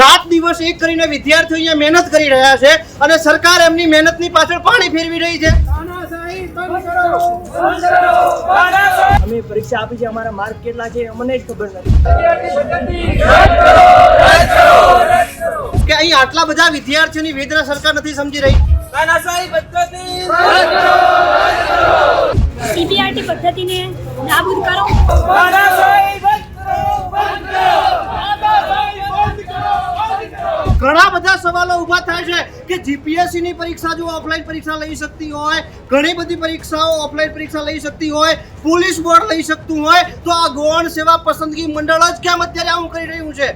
રાત દિવસ એક કરીને વિદ્યાર્થીઓ અહીંયા મહેનત કરી રહ્યા છે અને સરકાર એમની મહેનતની પાછળ પાણી ફેરવી રહી છે. અમે પરીક્ષા આપી છે અમારા માર્ક કેટલા છે અમને જ ખબર નથી. કે અહીં આટલા બધા વિદ્યાર્થીઓની વેદના સરકાર નથી સમજી રહી. સીબીઆરટી પદ્ધતિને નાબૂદ કરો. ઘણા બધા સવાલો ઊભા થાય છે કે જીપીએસસી ની પરીક્ષા જો ઓફલાઈન પરીક્ષા લઈ શકતી હોય, ઘણી બધી પરીક્ષાઓ ઓફલાઈન પરીક્ષા લઈ શકતી હોય, પોલીસ બોર્ડ લઈ શકતું હોય, તો આ ગૌણ સેવા પસંદગી મંડળ જ કેમ અત્યારે આવું કરી રહ્યું છે?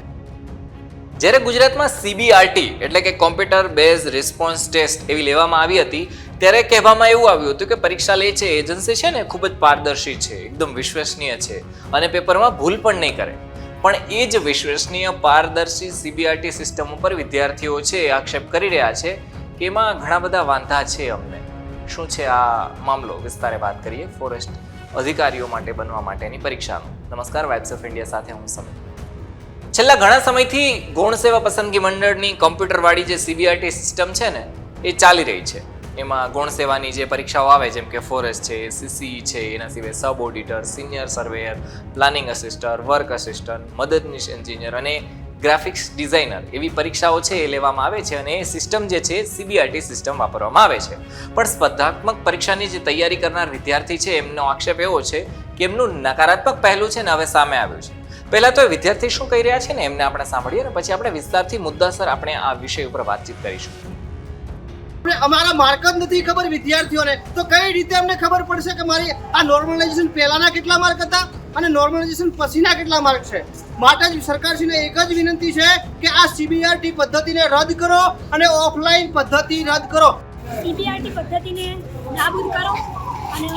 જ્યારે ગુજરાતમાં સીબીઆરટી એટલે કે કોમ્પ્યુટર બેઝ રિસ્પોન્સ ટેસ્ટ એવી લેવામાં આવી હતી, ત્યારે કહેવામાં એવું આવ્યું હતું કે પરીક્ષા લે છે એજન્સી છે ને, ખૂબ જ પારદર્શી છે, એકદમ વિશ્વસનીય છે અને પેપરમાં ભૂલ પણ નહીં કરે. પણ એ જ વિશ્વસનીય પારદર્શી સીબીઆરટી સિસ્ટમ ઉપર વિદ્યાર્થીઓ છે આક્ષેપ કરી રહ્યા છે કે એમાં ઘણા બધા વાંધા છે અમને. શું છે આ મામલો? વિસ્તારે વાત કરીએ ફોરેસ્ટ અધિકારીઓ માટે બનવા માટેની પરીક્ષાનો. નમસ્કાર વાઇબ્સ ઓફ ઇન્ડિયા સાથે હું સમય છેલ્લા ઘણા સમયથી ગૌણ સેવા પસંદગી મંડળની કોમ્પ્યુટરવાળી જે સીબીઆરટી સિસ્ટમ છે ને, એ ચાલી રહી છે. એમાં ગુણ સેવાની જે પરીક્ષાઓ આવે, જેમ કે ફોરેસ્ટ છે સીસી છે, એના સિવાય sub auditor senior surveyor planning assistant work assistant મદદનીશ એન્જિનિયર અને ગ્રાફિક્સ ડિઝાઇનર એવી પરીક્ષાઓ છે એ લેવામાં આવે છે અને એ સિસ્ટમ જે છે સીબીઆરટી સિસ્ટમ વાપરવામાં આવે છે. પણ સ્પર્ધાત્મક પરીક્ષાની જે તૈયારી કરનાર વિદ્યાર્થી છે, એમનો આક્ષેપ એવો છે કે એમનું નકારાત્મક પહેલું છે ને હવે સામે આવ્યું છે. પહેલા તો એ વિદ્યાર્થી શું કહી રહ્યા છે ને, એમને આપણે સાંભળીએ ને, પછી આપણે વિસ્તારથી મુદ્દાસર આપણે આ વિષય ઉપર વાતચીત કરીશું. અમારા માર્ક જ નથી ખબર વિદ્યાર્થીઓને. તો કઈ રીતે અમને ખબર પડશે કે મારી આ નોર્મલાઇઝેશન પહેલાના કેટલા માર્ક હતા અને નોર્મલાઇઝેશન પછીના કેટલા માર્ક છે? માટે જ સરકારશ્રીને એક જ વિનંતી છે કે આ સીબીઆરટી પદ્ધતિને રદ કરો અને ઓફલાઈન પદ્ધતિ રદ કરો. સીબીઆરટી પદ્ધતિને નાબૂદ કરો અને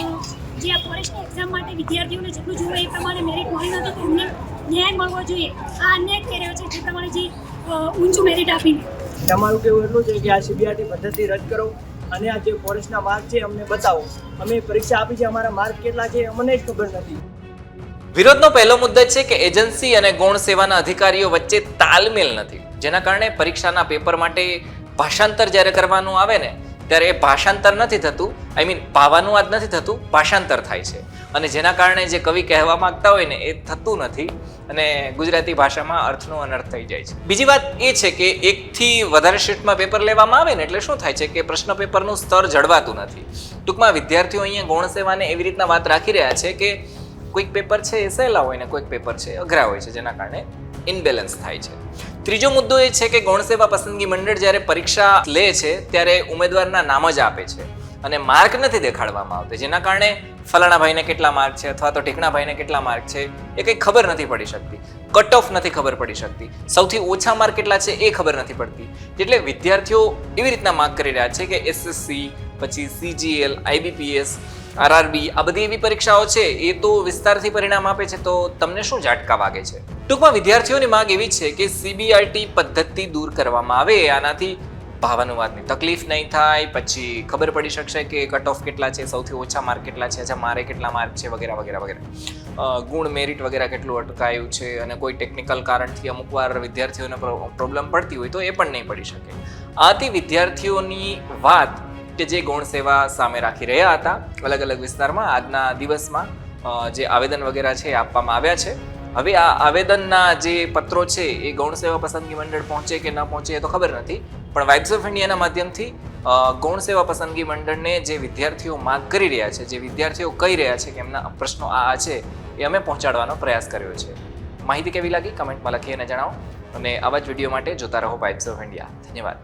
જે આ ફોરેસ્ટની એક્ઝામ માટે વિદ્યાર્થીઓને જેટલું જોઈએ એ પ્રમાણે મેરિટ મળી નથી એમને ન્યાય મળવો જોઈએ. આ અન્યાય થઈ છે જે પ્રમાણે જે ઊંચું મેરિટ આપીને. તમારું કેવું એટલું છે કે આ સીબીઆરટી પદ્ધતિ રદ કરો અને આ જે ફોરેસ્ટના માર્ક છે અમને બતાવો. અમે પરીક્ષા આપી છે, અમારા માર્ક કેટલા છે અમને જ ખબર નથી. વિરોધનો પહેલો મુદ્દો છે કે એજન્સી અને ગૌણ સેવાના અધિકારીઓ વચ્ચે તાલમેલ નથી, જેના કારણે પરીક્ષાના પેપર માટે ભાષાંતર જ્યારે કરવાનું આવે ને ત્યારે એ ભાષાંતર નથી થતું આઈ મીન ભાવાનુવાદ નથી થતું, ભાષાંતર થાય છે. અને જેના કારણે જે કવિ કહેવા માંગતા હોય ને, એ થતું નથી અને ગુજરાતી ભાષામાં અર્થનો અનર્થ થઈ જાય છે. બીજી વાત એ છે કે એકથી વધારે શીટમાં પેપર લેવામાં આવે ને, એટલે શું થાય છે કે પ્રશ્ન પેપરનું સ્તર જળવાતું નથી. ટૂંકમાં વિદ્યાર્થીઓ અહીંયા ગૌણ સેવાને એવી રીતના વાત રાખી રહ્યા છે કે કોઈક પેપર છે એ સહેલા હોય ને, કોઈક પેપર છે અઘરા હોય છે, જેના કારણે ઇનબેલેન્સ થાય છે. ત્રીજો મુદ્દો એ છે કે ગૌણ સેવા પસંદગી મંડળ જ્યારે પરીક્ષા લે છે, ત્યારે ઉમેદવારના નામ જ આપે છે અને માર્ક નથી દેખાડવામાં આવતો. જેના કારણે ફલાણા ભાઈને કેટલા માર્ક છે અથવા તો ઢીકણા ભાઈને કેટલા માર્ક છે એ કંઈ ખબર નથી પડી શકતી. કટ ઓફ નથી ખબર પડી શકતી. સૌથી ઓછા માર્ક કેટલા છે એ ખબર નથી પડતી. એટલે વિદ્યાર્થીઓ એવી રીતના માર્ક કરી રહ્યા છે કે એસએસસી, પછી સીજીએલ, આઈબીપીએસ આરઆરબી આ બધી એવી પરીક્ષાઓ છે, એ તો વિસ્તારથી પરિણામ આપે છે, તો તમને શું ઝાટકા વાગે છે? ટૂંકમાં વિદ્યાર્થીઓની માંગ એવી છે કે સીબીઆરટી પદ્ધતિ દૂર કરવામાં આવે, આનાથી ભાવાનુવાદની તકલીફ નહીં થાય, પછી ખબર પડી શકશે કે કટ ઓફ કેટલા છે, સૌથી ઓછા માર્ક કેટલા છે, અચ્છા, મારે કેટલા માર્ક છે, વગેરે વગેરે વગેરે. ગુણ મેરિટ વગેરે કેટલું અટકાયું છે, અને કોઈ ટેકનિકલ કારણથી અમુક વાર વિદ્યાર્થીઓને પ્રોબ્લેમ પડતી હોય તો એ પણ નહીં પડી શકે. આથી વિદ્યાર્થીઓની વાત કે જે ગૌણ સેવા સામે રાખી રહ્યા હતા, અલગ અલગ વિસ્તારમાં આજના દિવસમાં જે આવેદન વગેરે છે આપવામાં આવ્યા છે. હવે આ આવેદનના જે પત્રો છે એ ગૌણ સેવા પસંદગી મંડળ પહોંચે કે ન પહોંચે એ તો ખબર નથી, પણ વાઇબ્સ ઓફ ઇન્ડિયાના માધ્યમથી ગૌણ સેવા પસંદગી મંડળને જે વિદ્યાર્થીઓ માંગ કરી રહ્યા છે, જે વિદ્યાર્થીઓ કહી રહ્યા છે કે એમના પ્રશ્નો આ છે, એ અમે પહોંચાડવાનો પ્રયાસ કર્યો છે. માહિતી કેવી લાગી? કમેન્ટમાં લખી અને જણાવો. અને આવા જ વીડિયો માટે જોતા રહો વાઇબ્સ ઓફ ઇન્ડિયા ધન્યવાદ.